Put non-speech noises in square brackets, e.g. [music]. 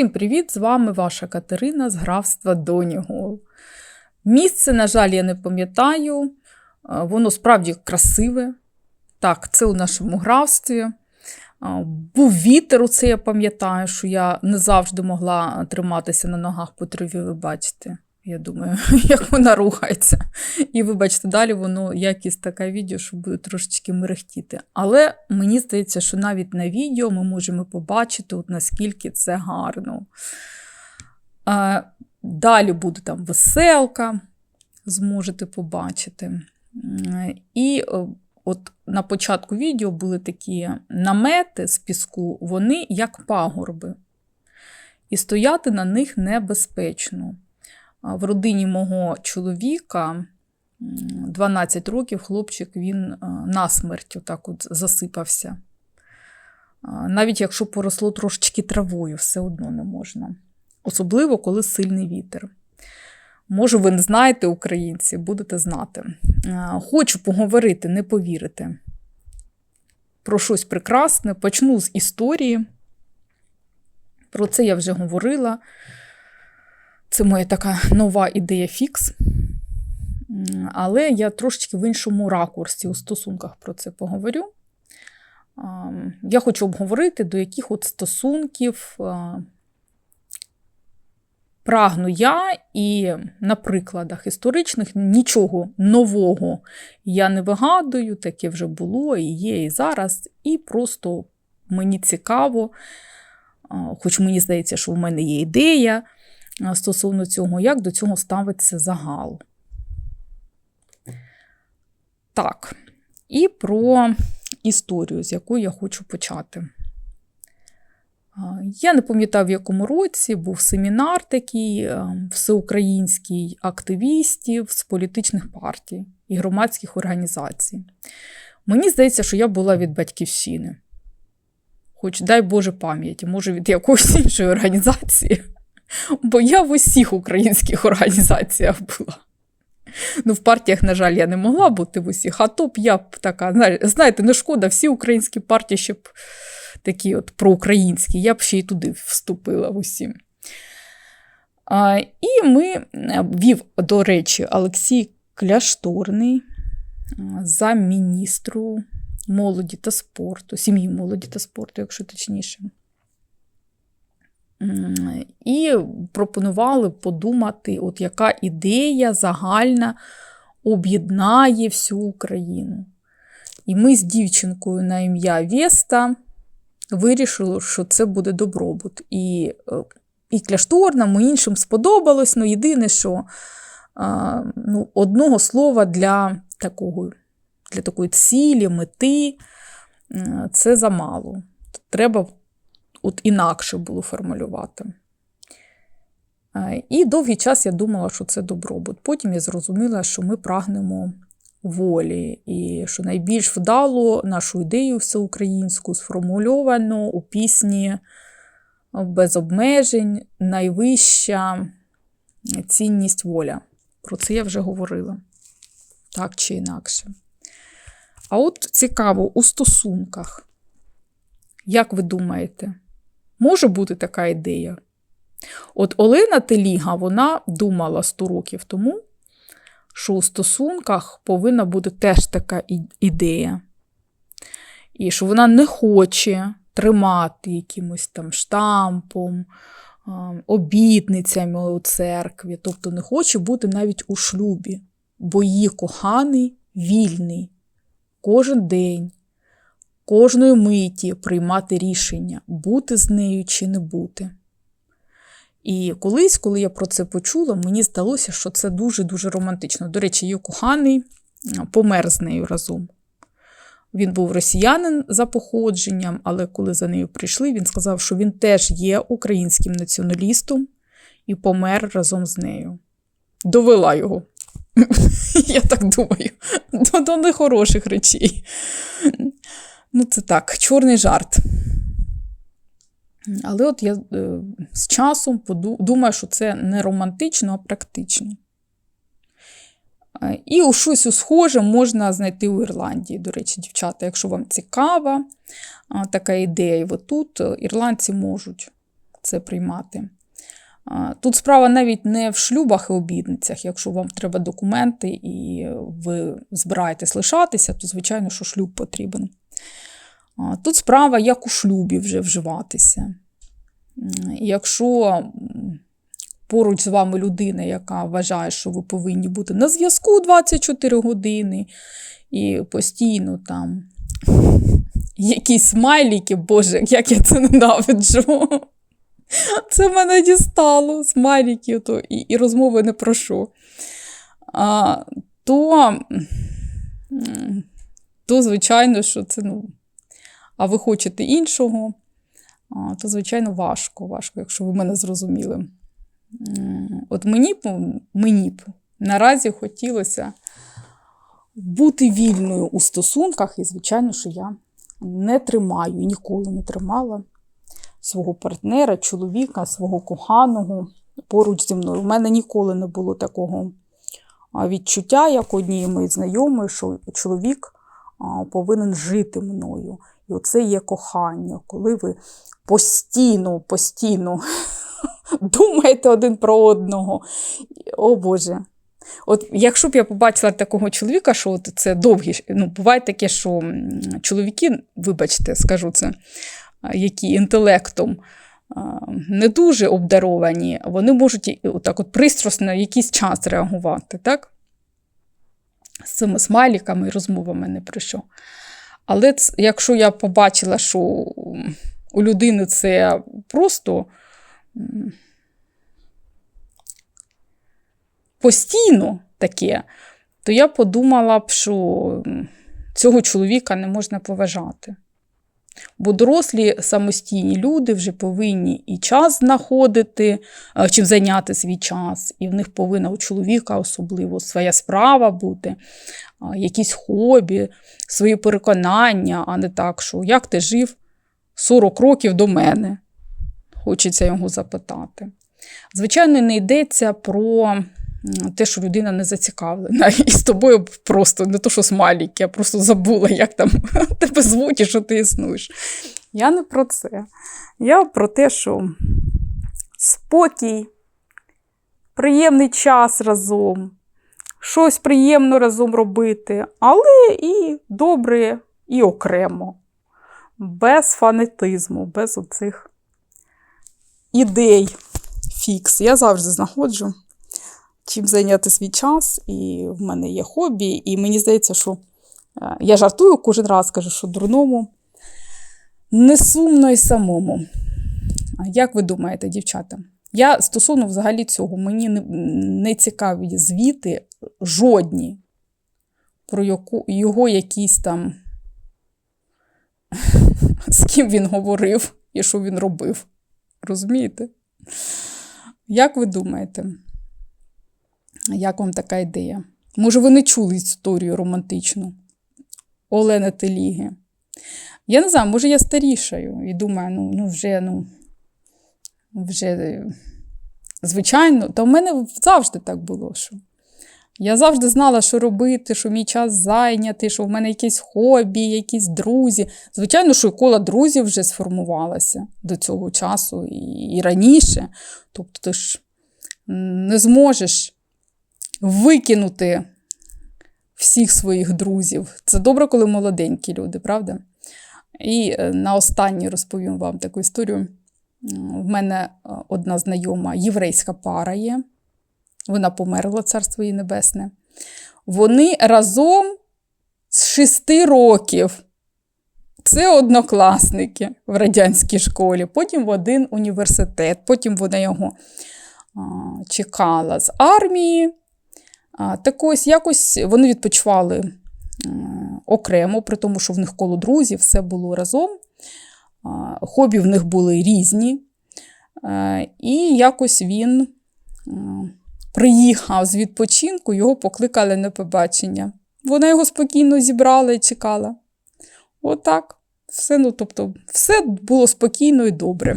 Всім привіт! З вами ваша Катерина з графства Донігол. Місце, на жаль, я не пам'ятаю, е, воно справді красиве. Так, це у нашому графстві. Е, Був вітер, оце я пам'ятаю, що я не завжди могла триматися на ногах по траві, ви бачите. Я думаю, [laughs] як вона рухається. І вибачте, далі воно якість таке відео, що буде трошечки мерехтіти. Але мені здається, що навіть на відео ми можемо побачити, от наскільки це гарно. А, Далі буде там веселка, зможете побачити. І е, от на початку відео були такі намети з піску, вони як пагорби. І стояти на них небезпечно. В родині мого чоловіка 12 років хлопчик він насмерть отак от засипався. Навіть якщо поросло трошечки травою, все одно не можна. Особливо, коли сильний вітер. Може, ви не знаєте українці, будете знати. Хочу поговорити, не повірите. Про щось прекрасне. Почну з історії. Про це я вже говорила. Це моя така нова ідея фікс. Але я трошечки в іншому ракурсі у стосунках про це поговорю. Я хочу обговорити, до яких от стосунків прагну я, і на прикладах історичних нічого нового я не вигадую, таке вже було і є, і зараз. І просто мені цікаво, хоч мені здається, що в мене є ідея стосовно цього, як до цього ставиться загал. Так, і про історію, з якої я хочу почати. Я не пам'ятаю, в якому році був семінар такий а, всеукраїнський активістів з політичних партій і громадських організацій. Мені здається, що я була від батьківщини. Хоч дай Боже пам'яті, може від якоїсь іншої організації. Бо я в усіх українських організаціях була. Ну, в партіях, на жаль, я не могла бути в усіх, а то б я б така, знаєте, не шкода, всі українські партії ще б такі от проукраїнські, я б ще й туди вступила в усім. А, і ми е, вів, до речі, Олексій Кляшторний за міністру молоді та спорту, сім'ї молоді та спорту, якщо точніше. І пропонували подумати, от яка ідея загальна об'єднає всю Україну. І ми з дівчинкою на ім'я Веста вирішили, що це буде добробут. І, е, і кляшторнам, і іншим сподобалось. Ну, єдине, що а, ну, одного слова для такого, для такої цілі, мети е, це замало. Треба от інакше було формулювати. І довгий час я думала, що це добробут. Потім я зрозуміла, що ми прагнемо волі, і що найбільш вдало нашу ідею всеукраїнську сформульовано у пісні без обмежень, найвища цінність воля. Про це я вже говорила, так чи інакше. А от цікаво, у стосунках, як ви думаєте, може бути така ідея? От Олена Теліга, вона думала 100 років тому, що у стосунках повинна бути теж така ідея. І що вона не хоче тримати якимось там штампом, обітницями у церкві, тобто не хоче бути навіть у шлюбі, бо її коханий вільний кожен день, кожної миті приймати рішення, бути з нею чи не бути. І колись, коли я про це почула, мені здалося, що це дуже-дуже романтично. До речі, її коханий помер з нею разом. Він був росіянин за походженням, але коли за нею прийшли, він сказав, що він теж є українським націоналістом і помер разом з нею. Довела його. [laughs] Я так думаю, до, нехороших речей. Ну, це так, чорний жарт. Але от я е, з часом думаю, що це не романтично, а практично. Е, І у щось у схоже можна знайти у Ірландії. До речі, дівчата, якщо вам цікава така ідея, і отут е, ірландці можуть це приймати. Тут справа навіть не в шлюбах і обідницях. Якщо вам треба документи і ви збираєтесь лишатися, то, звичайно, що шлюб потрібен. Тут справа, як у шлюбі вже вживатися. Якщо поруч з вами людина, яка вважає, що ви повинні бути на зв'язку 24 години і постійно там якісь смайліки, боже, як я це ненавиджу. Це мене дістало, смайліки, то, і, і розмови не про що. А, то, то, звичайно, що це, ну, а ви хочете іншого, то, звичайно, важко, важко, якщо ви мене зрозуміли. От мені б, мені б наразі хотілося бути вільною у стосунках, і, звичайно, що я не тримаю і ніколи не тримала свого партнера, чоловіка, свого коханого поруч зі мною. У мене ніколи не було такого відчуття, як однієї моєї знайомої, що чоловік повинен жити мною. І оце є кохання, коли ви постійно, постійно [laughs] думаєте один про одного. О Боже. От якщо б я побачила такого чоловіка, що от це довгі, ну, буває таке, що чоловіки, вибачте, скажу це, які інтелектом не дуже обдаровані, вони можуть отак от пристрасно якийсь час реагувати, так? З цими смайліками і розмовами не про що. Але якщо я побачила, що у людини це просто постійно таке, то я подумала б, що цього чоловіка не можна поважати. Бо дорослі самостійні люди вже повинні і час знаходити, е, чим зайняти свій час, і в них повинна у чоловіка особливо своя справа бути, якісь хобі, свої переконання, а не так, що як ти жив 40 років до мене. Хочеться його запитати. Звичайно, не йдеться про те, що людина не зацікавлена. [laughs] І з тобою просто не то, що смайлік, я просто забула, як там [laughs] тебе звуть і що ти існуєш. Я не про це. Я про те, що спокій, приємний час разом, щось приємно разом робити, але і добре, і окремо, без фанатизму, без оцих ідей фікс. Я завжди знаходжу, чим зайняти свій час, і в мене є хобі, і мені здається, що е, я жартую кожен раз, кажу, що дурному не сумно й самому. Як ви думаєте, дівчата? Я стосовно взагалі цього, мені не, цікаві звіти жодні про його якісь там, [laughs] з ким він говорив і що він робив. Розумієте? Як ви думаєте? Як вам така ідея? Може, ви не чули історію романтичну Олени Теліги? Я не знаю, може, я старішаю і думаю, ну, ну вже, ну, вже, е, звичайно, та в мене завжди так було. що Я завжди знала, що робити, що мій час зайнятий, що в мене якесь хобі, якісь друзі. Звичайно, що і коло друзів вже сформувалося до цього часу і, і раніше. Тобто ти ж не зможеш викинути всіх своїх друзів. Це добре, коли молоденькі люди, правда? І е, на останнє розповім вам таку історію. В мене е, одна знайома єврейська пара є. Вона померла, царство її небесне. Вони разом з шести років. Це однокласники в радянській школі, потім в один університет, потім вона його а, чекала з армії. Так ось якось вони відпочивали е, окремо, при тому, що в них коло друзів все було разом. Хобі в них були різні. Е, І якось він е, приїхав з відпочинку, його покликали на побачення. Вона його спокійно зібрала і чекала. Отак. Все, ну, тобто, все було спокійно і добре.